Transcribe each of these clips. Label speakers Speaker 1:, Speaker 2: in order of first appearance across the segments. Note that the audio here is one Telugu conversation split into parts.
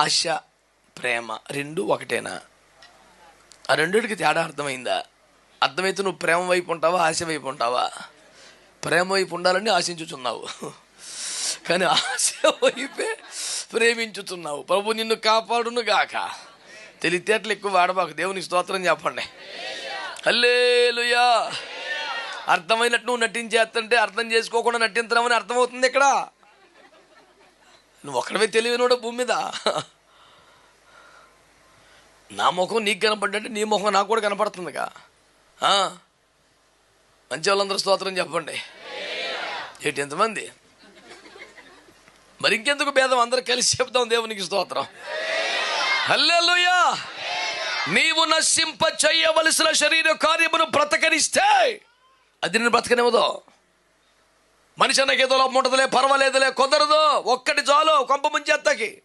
Speaker 1: ఆశ ప్రేమ రెండు ఒకటేనా? ఆ రెండిటికి తేడా అర్థమైందా? అర్థమైతే నువ్వు ప్రేమ వైపు ఉంటావా ఆశ వైపు ఉంటావా? ప్రేమ వైపు ఉండాలని ఆశించుచున్నావు. కానీ ఆశ వైపే ప్రేమించుతున్నావు ప్రభు నిన్ను కాపాడును గాక. తెలితేటలు ఎక్కువ వాడబాకు. దేవునికి స్తోత్రం చెప్పండి. హల్లేలుయా. అర్థమైనట్టు నువ్వు నటించేస్తుంటే అర్థం చేసుకోకుండా నటించడం అని అర్థమవుతుంది ఇక్కడ. నువ్వు ఒక్కడవే తెలివినోడు భూమి మీద. నా ముఖం నీకు కనపడ్డంటే నీ ముఖం నాకు కూడా కనపడుతుందిగా. మంచి వాళ్ళందరూ స్తోత్రం చెప్పండి. ఏంటి ఎంతమంది మరి ఇంకెందుకు భేదం? అందరూ కలిసి చెప్తాం దేవునికి స్తోత్రం. హల్లెలుయా! నీవు నశింప చెయ్యవలసిన శరీర కార్యమును బ్రతకనిస్తే అది నేను బ్రతకనివ్వదు. మనిషి అన్నకి ఏదో లోపం ఉంటుందిలే పర్వాలేదులే కుదరదు. ఒక్కటి చాలు కొంప ముంచేత్తకి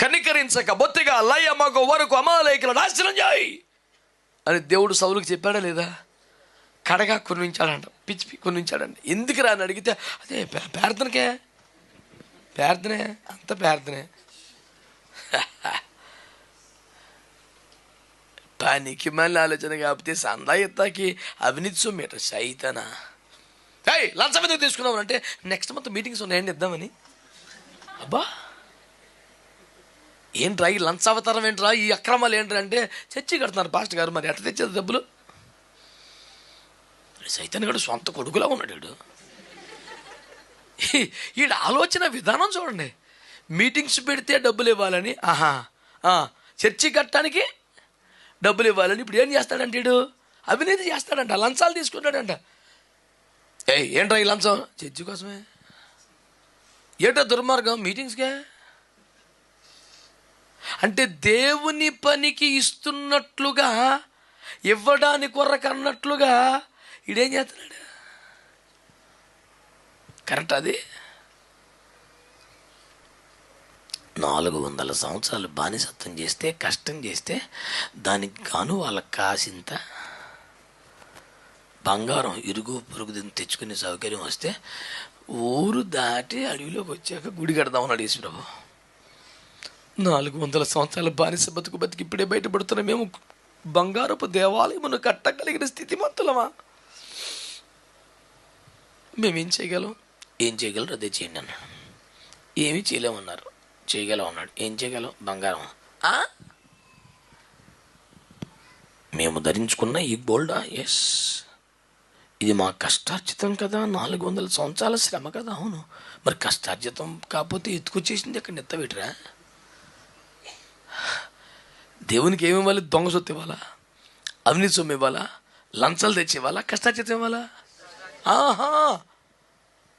Speaker 1: కనికరించక బొత్తిగా లయ మగ వరకు అమాలయకులు నాశనం చేయి. అని దేవుడు సౌలుకి చెప్పాడా లేదా? కడగా కుర్మించాడంట పిచ్చి పి- ఎందుకు రా అని అడిగితే అదే ప్రార్థనకే. ప్రార్థనే అంత ప్రార్థనే. పనికి మళ్ళీ ఆలోచన కాకపోతే సందా ఎత్తాకి అవినీతి సొమ్మేట సైతనా ఏయ్ లంచం ఎందుకు తీసుకున్నావు అంటే నెక్స్ట్ మంత్ మీటింగ్స్ ఉన్నాయండి ఇద్దామని అబ్బా ఏంట్రా ఈ లంచ్ అవతారం ఏంట్రా ఈ అక్రమాలు ఏంట్రా అంటే చర్చి కడుతున్నారు పాస్టర్ గారు మరి ఎట్లా తెచ్చేది డబ్బులు సైతన్ గడు సొంత కొడుకులా ఉన్నాడు వీడు ఈ- ఈడ ఆలోచన విధానం చూడండి మీటింగ్స్ పెడితే డబ్బులు ఇవ్వాలని ఆహా చర్చి కట్టడానికి డబ్బులు ఇవ్వాలని ఇప్పుడు ఏం చేస్తాడంటే వీడు అవినీతి చేస్తాడంట లంచాలు తీసుకుంటాడంట. ఏ ఏంట్రా ఈ లంచం? చర్చి కోసమే. ఏంటో దుర్మార్గం మీటింగ్స్కే? అంటే దేవుని పనికి ఇస్తున్నట్లుగా ఇవ్వడానికి కొరకు అన్నట్లుగా ఇడేం చేస్తున్నాడు? కరెక్ట్ అది? నాలుగు వందల సంవత్సరాలు బానిసత్వం చేస్తే కష్టం చేస్తే దానికి గాను వాళ్ళకి కాసింత బంగారం ఇరుగు పొరుగు తెచ్చుకునే సౌకర్యం వస్తే ఊరు దాటి అడవిలోకి వచ్చాక గుడి కడదామని అడిగేసి ప్రభు. నాలుగు వందల సంవత్సరాల బానిస బతుకు బతికి ఇప్పుడే బయటపడుతున్న. మేము బంగారపు దేవాలయమును కట్టగలిగిన స్థితిమంతులమా మేమేం చేయగలం? ఏం చేయగలరు అదే చేయండి అన్నాడు. ఏమీ చేయలేమన్నారు. చేయగలం అన్నాడు. ఏం చేయగలం? బంగారం? మేము ధరించుకున్న ఈ గోల్డా? ఎస్ ఇది మా కష్టార్జితం కదా. నాలుగు వందల సంవత్సరాల శ్రమ కదా. అవును. మరి కష్టార్జితం కాకపోతే ఎత్తుకొచ్చేసింది అక్కడ నెత్తబెట్టరా దేవునికి ఏమి ఇవ్వాలి? దొంగ సొత్తు ఇవ్వాలా? అవినీతి సొమ్ము ఇవ్వాలా? లంచాలు తెచ్చి ఇవ్వాలా కష్టార్జితం ఇవ్వాలా? ఆహా!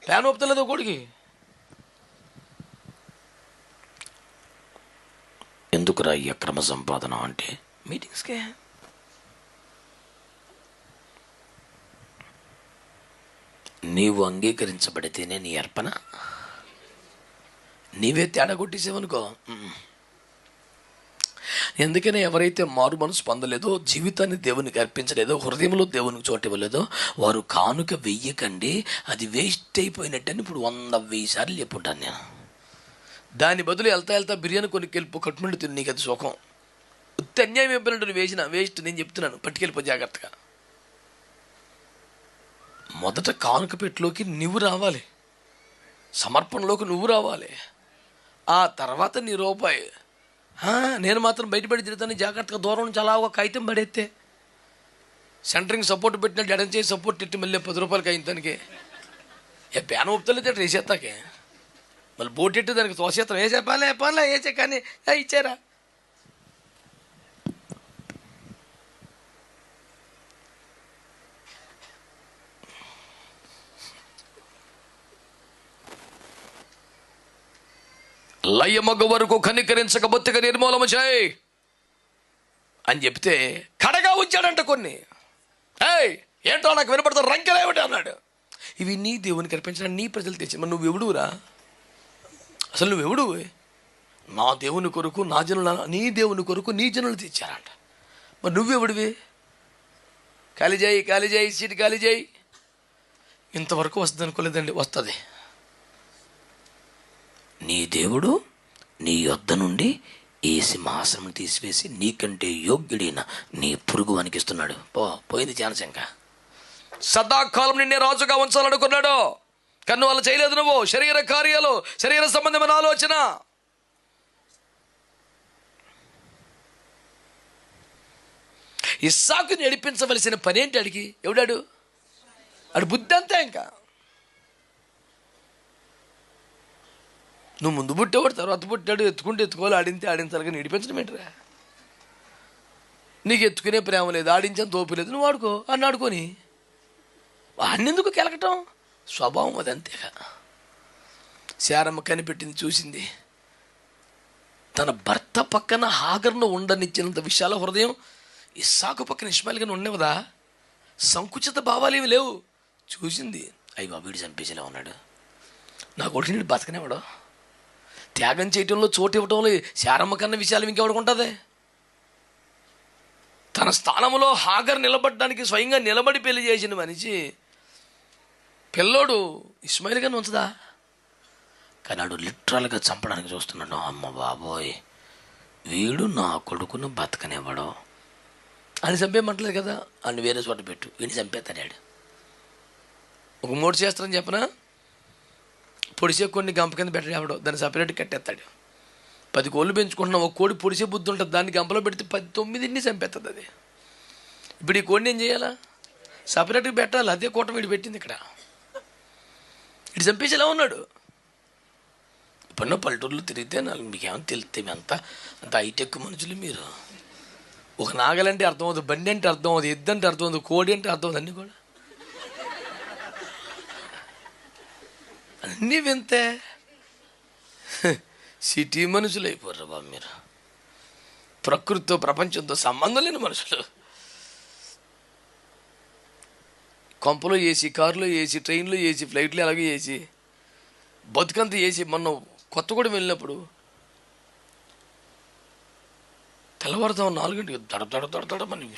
Speaker 1: ప్లాన్ ఒప్పుతలేదు కొడుకి. ఎందుకురా ఈ అక్రమ సంపాదన అంటే? మీటింగ్స్కే నీవు అంగీకరించబడితేనే నీ అర్పణ. నీవే తేడా కొట్టేసేవనుకో. ఎందుకనే ఎవరైతే మారు మనసు పొందలేదో జీవితాన్ని దేవునికి అర్పించలేదో హృదయంలో దేవునికి చోటు ఇవ్వలేదో వారు కానుక వెయ్యకండి. అది వేస్ట్ అయిపోయినట్టని ఇప్పుడు వంద వెయ్యి సార్లు చెప్పుంటాను నేను. దాని బదులు వెళ్తా వెళ్తా బిర్యానీ కొనుక్కెళ్ళిపో కట్టుమండి తిని నీకు అది సుఖం. ఉత్తి అన్యాయం అయిపోయినట్టు వేసిన వేస్ట్ నేను చెప్తున్నాను. పట్టుకెళ్ళిపో జాగ్రత్తగా. మొదట కానుక పెట్టులోకి నువ్వు రావాలి. సమర్పణలోకి నువ్వు రావాలి. ఆ తర్వాత నీ రూపాయి. నేను మాత్రం బయటపడి తిరుగుతాను జాగ్రత్తగా దూరం నుంచి ఒక కాగితం పడేస్తే సెంటరింగ్ సపోర్ట్ పెట్టినట్టు ఎడం చేసి సపోర్ట్ పెట్టి మళ్ళీ పది రూపాయలకి అయిన దానికి ఏ ప్యాన్ ఒప్పుతలేదు వేసేస్తాకే మళ్ళీ బోట్ దానికి తోసేత్తం వేసే పనిలే పనిలే వేసే కానీ ఏ, ఇచ్చారా? లయమగ వరకు కనికరించక బొత్తిగా నిర్మూలన చేయి. అని చెప్తే కడగా ఉంచాడంట కొన్ని. ఏయ్ ఏంటో నాకు వినపడతారు రంకెలేమిటి అన్నాడు. ఇవి నీ దేవుని కనిపించిన నీ ప్రజలు తెచ్చి నువ్వు ఎవడురా? అసలు నువ్వెవడు? నా దేవుని కొరకు నా జనుల నీ దేవుని కొరకు నీ జనులు తెచ్చారంట మరి నువ్వెవడివి? ఖాళీ చేయి ఖాళీ చేయి సీట్ ఖాళీ చేయి. ఇంతవరకు వస్తుంది అనుకోలేదండి వస్తుంది. నీ దేవుడు నీ యొద్ద నుండి ఈ సింహాసనం తీసివేసి నీకంటే యోగ్యుడైన నీ పురుగు వనికిస్తున్నాడు పో పోయింది ఛాన్స్ ఇంకా సదాకాలం నిన్నే రాజుగా ఉంచాలనుకున్నాడు. కానీ వాళ్ళు చేయలేదు నువ్వు. శరీర కార్యాలు శరీర సంబంధమైన ఆలోచన. ఇస్సాకుని నడిపించవలసిన పని ఏంటి అడిగి? ఎవడాడు? అడు బుద్ధి అంతే ఇంకా. నువ్వు ముందు పుట్టేవాడు తర్వాత పుట్టాడు ఎత్తుకుంటే ఎత్తుకోవాలి ఆడింతే ఆడించాలి కానీ నడిపించడం ఏంటరా? నీకు ఎత్తుకునే ప్రేమ లేదు ఆడించని తోపు లేదు నువ్వు ఆడుకో అని ఆడుకొని వాడిని ఎందుకు కెలకటం? స్వభావం అది అంతేగా శారమ్మ కనిపెట్టింది చూసింది. తన భర్త పక్కన హాగర్ను ఉండనిచ్చినంత విశాల హృదయం ఇస్సాకు పక్కన ఇస్మాయిల్గా ఉండేవదా సంకుచిత భావాలు ఏమి లేవు. చూసింది. అయ్యో బాబు వీడు చంపేసేలా ఉన్నాడు. నా కొడుకు నీడు బతకనేవాడు త్యాగం చేయటంలో చోటు ఇవ్వటంలో శారమ్మ కన్నా విషయాలు ఇంకెవడుకుంటుంది తన స్థానంలో హాగర్ నిలబడడానికి స్వయంగా నిలబడి పెళ్ళి చేసిన మనిషి పిల్లోడు ఇస్మాయిల్ గారిని ఉంచదా? కానీ వాడు లిటరల్గా చంపడానికి చూస్తున్నాడు. అమ్మ బాబోయ్. వీడు నా కొడుకును బతకనివ్వడు. అని చంపేయమంటలేదు కదా? అని వేరే చోట పెట్టు. వీడిని చంపేస్తాడాడు ఒక మూడు చేస్తారని చెప్పనా? పొడిసే కొన్ని గంప కింద పెట్టాడు దాన్ని సపరేట్ కట్టేస్తాడు. పది కోళ్ళు పెంచుకుంటున్నాం. ఒక కోడి పొడిసే బుద్ధి ఉంటుంది. దాన్ని గంపలో పెడితే పది తొమ్మిదిని చంపేస్తుంది అది. ఇప్పుడు ఈ కోడిని ఏం చేయాలా? సపరేట్గా పెట్టాలి. అదే కూటమి వీడు పెట్టింది ఇక్కడ. ఇటు చంపేసేలా ఉన్నాడు? ఇప్పుడున్న పల్లెటూరులో తిరిగితే నాకు మీకేమో తెలిస్తే మీ అంత అంత హైటెక్ మనుషులు మీరు. ఒక నాగలంటే అర్థం అవుతుంది బండి అంటే అర్థం అవుతుంది ఎద్దు అంటే అర్థం అవుతుంది కోడి అంటే అర్థం అవుతుంది అన్నీ కూడా. అన్నీ వింతే. సిటీ మనుషులు అయిపోర్రు బాబు మీరు. ప్రకృతితో ప్రపంచంతో సంబంధం లేని మనుషులు. కొంపలో ఏసీ కారులో ఏసీ ట్రైన్లో ఏసీ ఫ్లైట్లో అలాగే ఏసీ. బతుకంత ఏసీ. మొన్న కొత్తగూడెం వెళ్ళినప్పుడు తెల్లవారుతాం నాలుగింటికి దడ దడ దడ దడమని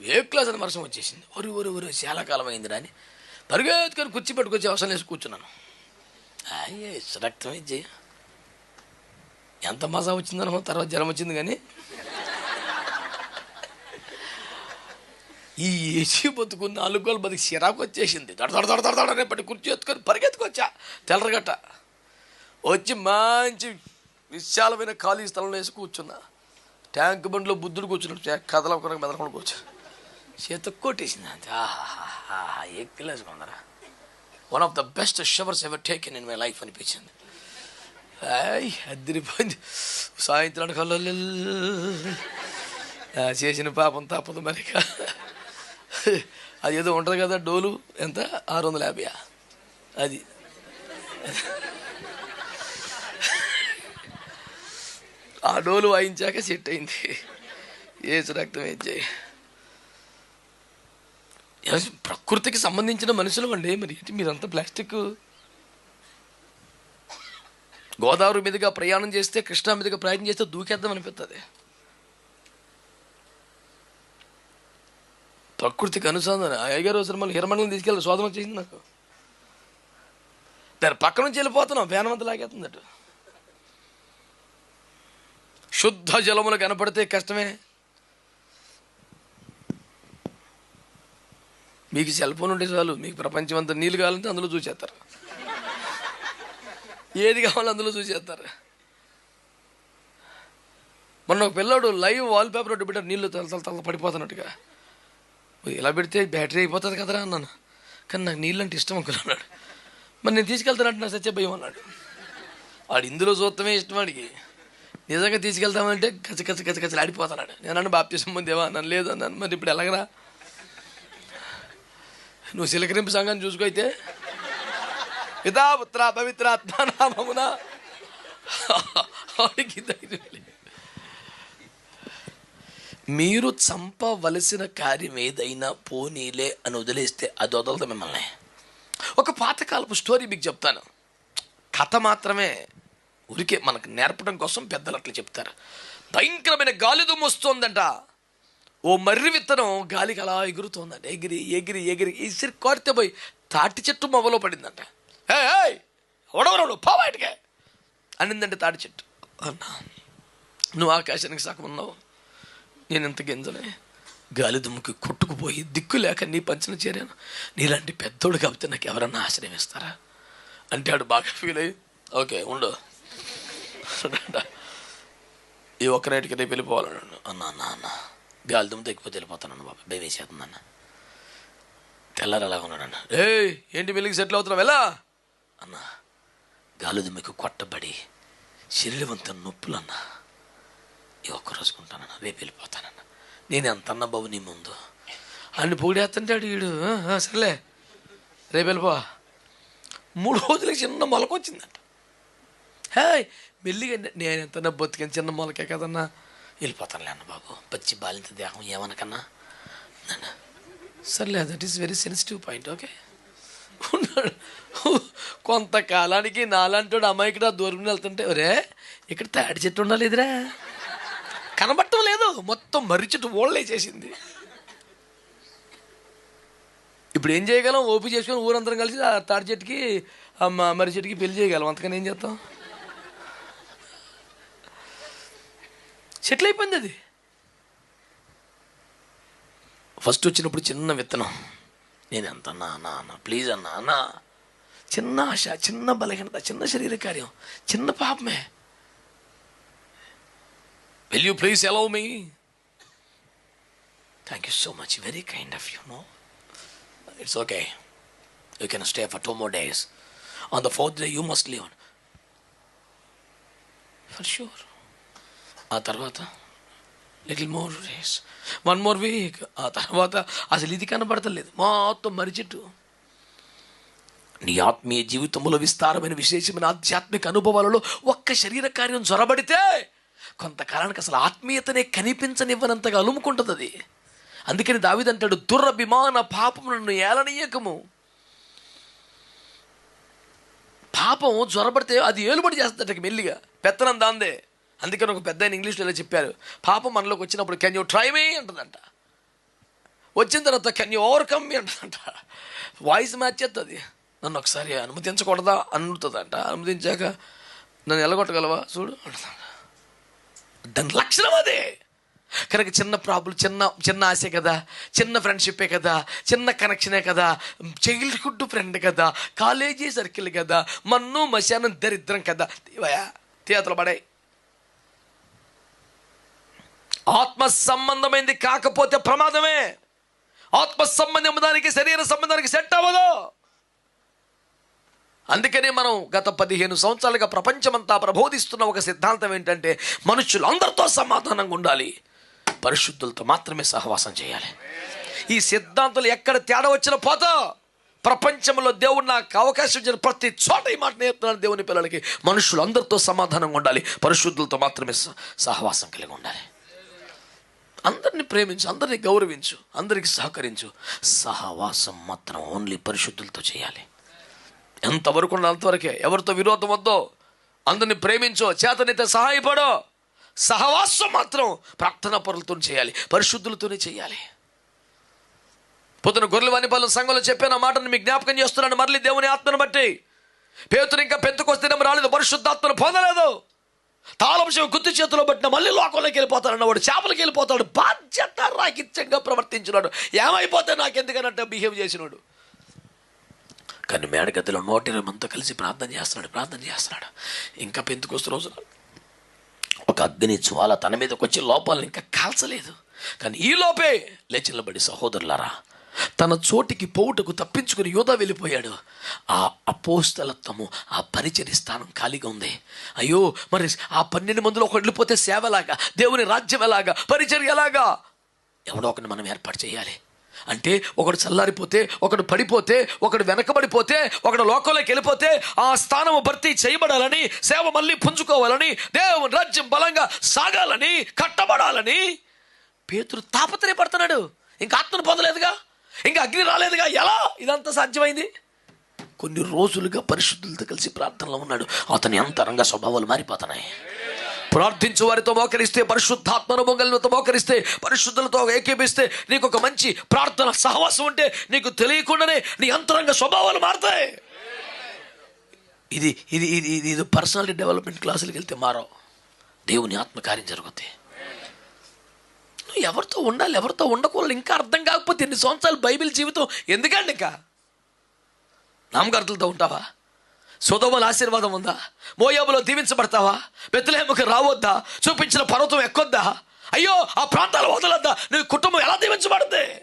Speaker 1: ఏ క్లాస్ అని వర్షం వచ్చేసింది. ఒరు ఒరు ఒరు చాలా కాలం అయింది అని. పరిగెత్తుకొని కుర్చీ పెట్టుకొచ్చి అవసరం వేసి కూర్చున్నాను. అయ్యే రక్తం ఇచ్చి ఎంత మజా వచ్చిందనమో తర్వాత జ్వరం వచ్చింది కానీ ఈ ఏసీ బతుకు నాలుగు గోలు బతికి సిరాకు వచ్చేసింది. దడ దడ కుర్చీ ఎత్తుకొని పరిగెత్తుకొచ్చా. తెల్లరగట్ట. వచ్చి మంచి విశాలమైన ఖాళీ స్థలంలో వేసి కూర్చున్నా. ట్యాంక్ బండిలో బుద్ధుడు కూర్చున్నాడు. కథలకుండా మెదలకుండా కూర్చో చేత కొట్టేసింది. అంతే. ఆహా ఎక్కిలేసుకుందరా one of the best showers ever taken in my life అనిపించింది. అద్దరిపోయింది అదిరిపోయింది. సాయంత్రం కల్లో చేసిన పాపం తప్పదు మరిక. అది ఏదో ఉంటుంది కదా డోలు ఎంత? ఆరు వందల యాభై అది. ఆ డోలు వాయించాక సెట్ అయింది. ఏసు రక్తం ఏం ప్రకృతికి సంబంధించిన మనుషులు అండి మరి ఏంటి మీరంతా ప్లాస్టిక్? గోదావరి మీదుగా ప్రయాణం చేస్తే కృష్ణా మీదుగా ప్రయాణం చేస్తే దూకేద్దాం అనిపిస్తుంది ప్రకృతికి అనుసంధానం. అయ్యగారు సినిమాలు హిరమండలం తీసుకెళ్ళి శోధన వచ్చేసింది నాకు. దాని పక్క నుంచి వెళ్ళిపోతున్నాం. వేనమంత లాగేస్తుంది అటు. శుద్ధ జలములు కనపడితే కష్టమే. మీకు సెల్ ఫోన్ ఉంటే చాలు. మీకు ప్రపంచం అంతా నీళ్ళు కావాలంటే అందులో చూసేస్తారు. ఏది కావాలో అందులో చూసేస్తారు. మొన్న ఒక పిల్లాడు లైవ్ వాల్ పేపర్ ఒకటి పెట్టారు నీళ్ళు తల తల తల పడిపోతున్నట్టుగా. ఇలా పెడితే బ్యాటరీ అయిపోతుంది కదరా అన్నాను. కానీ నాకు నీళ్ళు అంటే ఇష్టం అన్నాడు. మరి నేను తీసుకెళ్తానంటే నాకు సచ్చే భయం అన్నాడు. వాడు ఇందులో చూడటమే ఇష్టం వాడికి. నిజంగా తీసుకెళ్తామంటే కచ్చ కచ్చ కచ్చ కచ్చలు ఆడిపోతున్నాడు నేను అన్న బాప్తిసం ముందేవా అన్నాను లేదు అన్నాను. మరి ఇప్పుడు ఎలాగరా? నువ్వు సిలకరింపు సంఘాన్ని చూసుకో అయితే పితా పుత్ర పవిత్ర ఆత్మనామమున వాడికి ధైర్యం లేదు. మీరు చంపవలసిన కార్యం ఏదైనా పోనీలే అని వదిలేస్తే అది వదలదు మిమ్మల్ని. ఒక పాతకాలపు స్టోరీ మీకు చెప్తాను. కథ మాత్రమే ఉరికే మనకు నేర్పడం కోసం పెద్దలు అట్లా చెప్తారు. భయంకరమైన గాలి దుమ్ము వస్తుందంట. ఓ మర్రి విత్తనం గాలికి అలా ఎగురుతోందంట. ఎగిరి ఎగిరి ఎగిరి ఇసిరి కొడితే పోయి తాటి చెట్టు మొగలో పడిందంట. ఏ ఒడవరడు పా బయటకే. అనిందంటే తాటి చెట్టు. అన్నా నువ్వు ఆకాశానికి సగం ఉన్నావు. నేను ఇంత గింజలే? గాలి దుమ్ముకి కొట్టుకుపోయి దిక్కు లేక నీ పంచిన చేరాను. నీలాంటి పెద్దోడు కాబట్టి నాకు ఎవరన్నా ఆశ్రయం ఇస్తారా? అంటే ఆడు బాగా ఫీల్ అయ్యి ఓకే ఉండు. ఈ ఒక్క నైట్కి రేపు వెళ్ళిపోవాలన్నాడు అన్న అన్న అన్న గాలి దుమ్ము తగ్గిపోతే వెళ్ళిపోతానన్న బాబా భయం వేసేస్తుందన్న తెల్లారు అలా ఉన్నాడన్న ఏ ఏంటి వెళ్ళికి సెటిల్ అవుతున్నావు? వెళ్ళా. అన్న గాలి దుమ్మికి కొట్టబడి శరీరవంత నొప్పులు అన్నా ఈ ఒక్కరోజుకుంటానన్న రేపు వెళ్ళిపోతానన్న. నేను ఎంత అన్న బాబు నీ ముందు. అన్ని పొగిడేస్తుంటాడు వీడు. సర్లే రేపు వెళ్ళిపో. మూడు రోజులకి చిన్న మొలక వచ్చిందంట హే మెల్లిగా నేను ఎంత బతికిన చిన్న మొలకే కదన్నా. వెళ్ళిపోతానులే అన్న బాబు. పచ్చి బాలింత దేహం ఏమనకన్నా. నాన్న, సర్లే that is very sensitive point okay ఉన్నాడు. కొంతకాలానికి నాలంటాడు అమ్మాయికి దూరం వెళ్తుంటే ఒరే ఇక్కడ తాడి చెట్టు ఉండాలి ఇదిరా కనబట్టం లేదు. మొత్తం మర్రి చెట్టు ఓళ్ళే చేసింది. ఇప్పుడు ఏం చేయగలం? ఓపి చేసుకొని ఊరందరం కలిసి ఆ తాడి చెట్టుకి ఆ మర్రి చెట్టుకి పెళ్ళి చేయగలం. అంతకని ఏం చేస్తాం? సెటిల్ అయిపోయింది అది. ఫస్ట్ వచ్చినప్పుడు చిన్న విత్తనం. నేను ఎంత అన్నా అన్నా ప్లీజ్ అన్నా అన్నా. చిన్న ఆశ చిన్న బలహీనత చిన్న శరీర కార్యం చిన్న పాపమే. Will you please allow me thank you so much very kind of you no it's okay you can stay for two more days on the fourth day you must leave for sure ఆ తర్వాత little more days one more week ఆ తర్వాత అసలు ఇది కనబడతలేదు. మొత్తం మర్రి నీ ఆత్మీయ జీవితంలో విస్తారమైన విశేషమైన ఆధ్యాత్మిక అనుభవాలలో ఒక్క శరీర కార్యం జ్వరబడితే కొంతకాలానికి అసలు ఆత్మీయతనే కనిపించనివ్వనంతగా అలుముకుంటుంది అది అందుకని దావిదంటాడు దుర్రభిమాన పాపము నన్ను ఏలనీయకము. పాపం జ్వరపడితే అది ఏలుబడి చేస్తుందట మెల్లిగా. పెత్తనం దాందే. అందుకని ఒక పెద్ద ఆయన ఇంగ్లీష్లో ఇలా చెప్పారు పాపం మనలోకి వచ్చినప్పుడు కెన్ యూ ట్రై మీ? అంటుందంట. వచ్చిన తర్వాత కెన్ యూ ఓవర్కమ్ మీ? అంటుందంట. వాయిస్ మ్యాచ్ చేస్తుంది నన్ను ఒకసారి అనుమతించకూడదా? అనుతుందంట అనుమతించాక నన్ను ఎలగొట్టగలవా? చూడు అంటుందంట. దాని లక్షణం అదే. కనుక చిన్న ప్రాబ్లం చిన్న చిన్న ఆశే కదా. చిన్న ఫ్రెండ్షిప్పే కదా. చిన్న కనెక్షనే కదా. చైల్డ్హుడ్ ఫ్రెండ్ కదా. కాలేజీ సర్కిల్ కదా. మన్ను మశానం దరిద్రం కదా. తీవయా తీయతలు పడాయి. ఆత్మ సంబంధమైంది కాకపోతే ప్రమాదమే. ఆత్మ సంబంధం దానికి శరీర సంబంధానికి సెట్ అవ్వదు. అందుకనే మనం గత పదిహేను సంవత్సరాలుగా ప్రపంచమంతా ప్రబోధిస్తున్న ఒక సిద్ధాంతం ఏంటంటే మనుషులు అందరితో సమాధానంగా ఉండాలి. పరిశుద్ధులతో మాత్రమే సహవాసం చేయాలి. ఈ సిద్ధాంతాలు ఎక్కడ తేడా వచ్చిన పోతా. ప్రపంచంలో దేవుడు నాకు అవకాశం ఇచ్చిన ప్రతి చోట ఈ మాట నేర్పుతున్నాను దేవుని పిల్లలకి. మనుషులు అందరితో సమాధానంగా ఉండాలి. పరిశుద్ధులతో మాత్రమే సహవాసం కలిగి ఉండాలి. అందరిని ప్రేమించు అందరిని గౌరవించు అందరికి సహకరించు. సహవాసం మాత్రం ఓన్లీ పరిశుద్ధులతో చేయాలి. ఎంతవరకు ఉన్నంతవరకే? అంతవరకే ఎవరితో విరోధం వద్దో అందరిని ప్రేమించో చేతనైతే సహాయపడో సహవాసం మాత్రం ప్రార్థన పరులతో చేయాలి పరిశుద్ధులతోనే చేయాలి. పొద్దున గొర్రెలవాణి పనుల సంఘంలో చెప్పిన మాటను మీకు జ్ఞాపకం చేస్తున్నాను మరలి దేవుని ఆత్మను బట్టి. పేతురు ఇంకా పెంతుకొస్తే రాలేదు పరిశుద్ధాత్మను పొందలేదు. తాళంశం గుత్తి చేతిలో పట్టిన మళ్ళీ లోకంలోకి వెళ్ళిపోతాడు వాడు చేపలకి వెళ్ళిపోతాడు బాధ్యత రాకిత్యంగా ప్రవర్తించినాడు. ఏమైపోతే నాకెందుకనంటే బిహేవ్ చేసినాడు. కానీ మేడగదిలో నూట ఇరవై మందితో కలిసి ప్రార్థన చేస్తున్నాడు ప్రార్థన చేస్తున్నాడు. ఇంకా పెంతుకొస్తు రోజు ఒక అగ్ని జ్వాల తన మీదకి వచ్చి లోపాలను ఇంకా కాల్చలేదు. కానీ ఈ లోపే లేచి నిలబడి సహోదరులారా తన చోటికి పోవుటకు తప్పించుకుని యోధ వెళ్ళిపోయాడు. ఆ అపోస్తలత్వము ఆ పరిచర్య స్థానం ఖాళీగా ఉంది. అయ్యో మరి ఆ పన్నెండు మందిలో ఒకటి వెళ్ళిపోతే సేవలాగా దేవుని రాజ్యం ఎలాగా పరిచర్య ఎలాగా? ఎవడో ఒకరిని మనం ఏర్పాటు చేయాలి. అంటే ఒకడు చల్లారిపోతే ఒకడు పడిపోతే ఒకడు వెనకబడిపోతే ఒకడు లోకంలోకి వెళ్ళిపోతే ఆ స్థానము భర్తీ చేయబడాలని సేవ మళ్ళీ పుంజుకోవాలని దేవుని రాజ్యం బలంగా సాగాలని కట్టబడాలని పేతురు తాపత్రయపడుతున్నాడు. ఇంకా ఆత్మను పొందలేదుగా? ఇంకా అగ్ని రాలేదుగా? ఎలా? ఇదంతా సాధ్యమైంది? కొన్ని రోజులుగా పరిశుద్ధులతో కలిసి ప్రార్థనలో ఉన్నాడు. అతని అంతరంగ స్వభావాలు మారిపోతున్నాయి. ప్రార్థించు వారితో మోకరిస్తే పరిశుద్ధాత్మను మొంగలతో మోకరిస్తే పరిశుద్ధులతో ఏకీపిస్తే నీకు ఒక మంచి ప్రార్థన సహవాసం ఉంటే నీకు తెలియకుండానే నీ అంతరంగ స్వభావాలు మారుతాయి. ఇది ఇది ఇది ఇది ఇది పర్సనాలిటీ డెవలప్మెంట్ క్లాసులకు వెళ్తే మారవు. దేవుని ఆత్మకార్యం జరుగుతాయి నువ్వు ఎవరితో ఉండాలి ఎవరితో ఉండకూడదు ఇంకా అర్థం కాకపోతే ఎన్ని సంవత్సరాలు బైబిల్ జీవితం? ఎందుకండి ఇంకా? నామకర్తలతో ఉంటావా? సుధమల ఆశీర్వాదం ఉందా? మోయాబులో దీవించబడతావా? బెత్తలేముకు రావద్దా? చూపించిన పర్వతం ఎక్కొద్దా? అయ్యో ఆ ప్రాంతాలు వదలద్దా? నీ కుటుంబం ఎలా దీవించబడుతుంది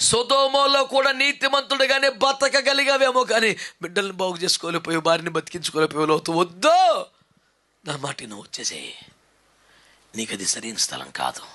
Speaker 1: సుధోమలో కూడా నీతిమంతుడుగానే బతకగలిగావేమో కానీ బిడ్డల్ని బాగు చేసుకోలేకపోయి వారిని బతికించుకోలేకపోయి లోతు వద్దు. నా మాట నువ్వు వచ్చేసేయి. నీకు అది సరైన స్థలం కాదు.